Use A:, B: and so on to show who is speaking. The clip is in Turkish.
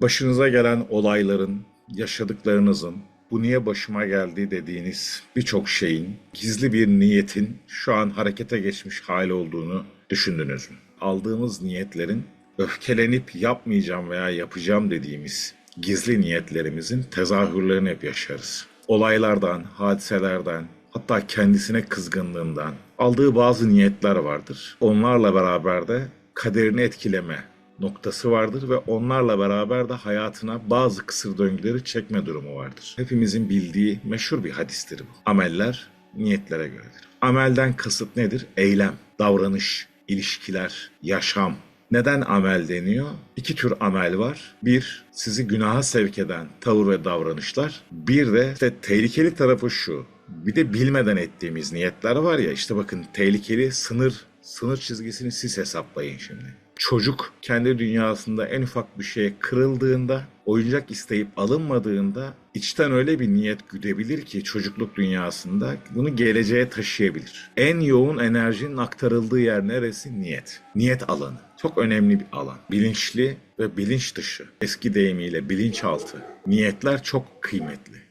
A: Başınıza gelen olayların, yaşadıklarınızın, bu niye başıma geldi dediğiniz birçok şeyin, gizli bir niyetin şu an harekete geçmiş hali olduğunu düşündünüz mü? Aldığımız niyetlerin öfkelenip yapmayacağım veya yapacağım dediğimiz gizli niyetlerimizin tezahürlerini hep yaşarız. Olaylardan, hadiselerden, hatta kendisine kızgınlığından aldığı bazı niyetler vardır. Onlarla beraber de kaderini etkileme noktası vardır ve onlarla beraber de hayatına bazı kısır döngüleri çekme durumu vardır. Hepimizin bildiği meşhur bir hadistir bu. Ameller niyetlere göredir. Amelden kasıt nedir? Eylem, davranış, ilişkiler, yaşam. Neden amel deniyor? İki tür amel var. Bir, sizi günaha sevk eden tavır ve davranışlar. Bir de işte tehlikeli tarafı şu. Bir de bilmeden ettiğimiz niyetler var ya işte bakın tehlikeli sınır sınır çizgisini siz hesaplayın şimdi. Çocuk kendi dünyasında en ufak bir şeye kırıldığında, oyuncak isteyip alınmadığında içten öyle bir niyet güdebilir ki çocukluk dünyasında bunu geleceğe taşıyabilir. En yoğun enerjinin aktarıldığı yer neresi? Niyet. Niyet alanı. Çok önemli bir alan. Bilinçli ve bilinç dışı. Eski deyimiyle bilinçaltı. Niyetler çok kıymetli.